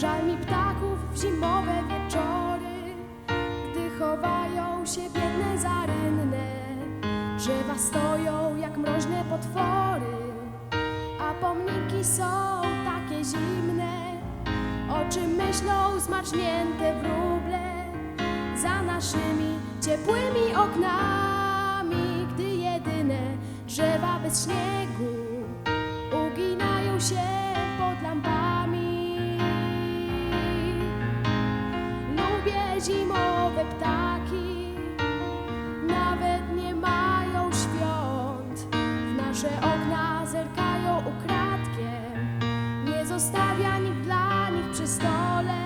Żal mi ptaków w zimowe wieczory, gdy chowają się biedne zarynne. Drzewa stoją jak mroźne potwory, a pomniki są takie zimne. Oczy myślą zmarznięte wróble za naszymi ciepłymi oknami, gdy jedyne drzewa bez śniegu uginają się zimowe ptaki, nawet nie mają świąt. W nasze okna zerkają ukradkiem, nie zostawia nikt dla nich przy stole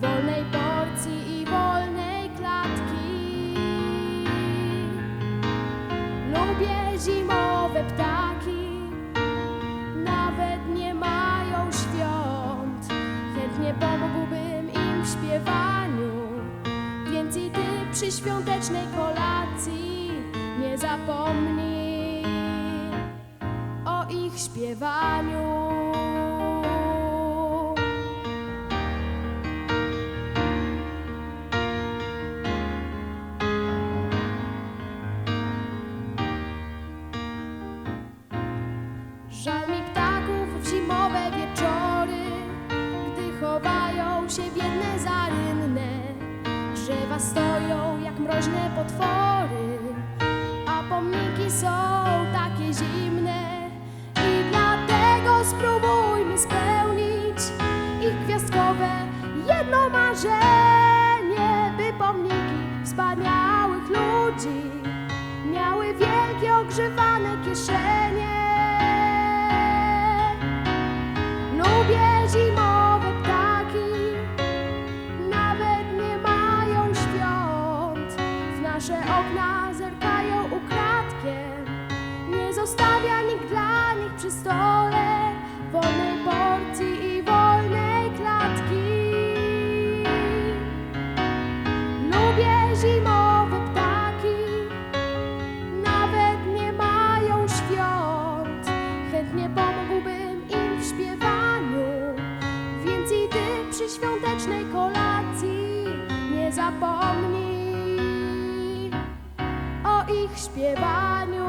wolnej porcji i wolnej klatki. Lubię zimowe ptaki, nawet nie mają świąt. Chętnie pomógłbym im w przy świątecznej kolacji nie zapomnij o ich śpiewaniu. Żal mi ptaków w zimowe wieczory, gdy chowają się biedne zarynne. Drzewa stoją mroźne potwory, a pomniki są takie zimne. I dlatego spróbujmy spełnić ich gwiazdkowe jedno marzenie, by pomniki wspaniałych ludzi miały wielkie ogrzewane kieszenie. zimowe ptaki nawet nie mają świąt. Chętnie pomógłbym im w śpiewaniu, więc i ty przy świątecznej kolacji nie zapomnij o ich śpiewaniu.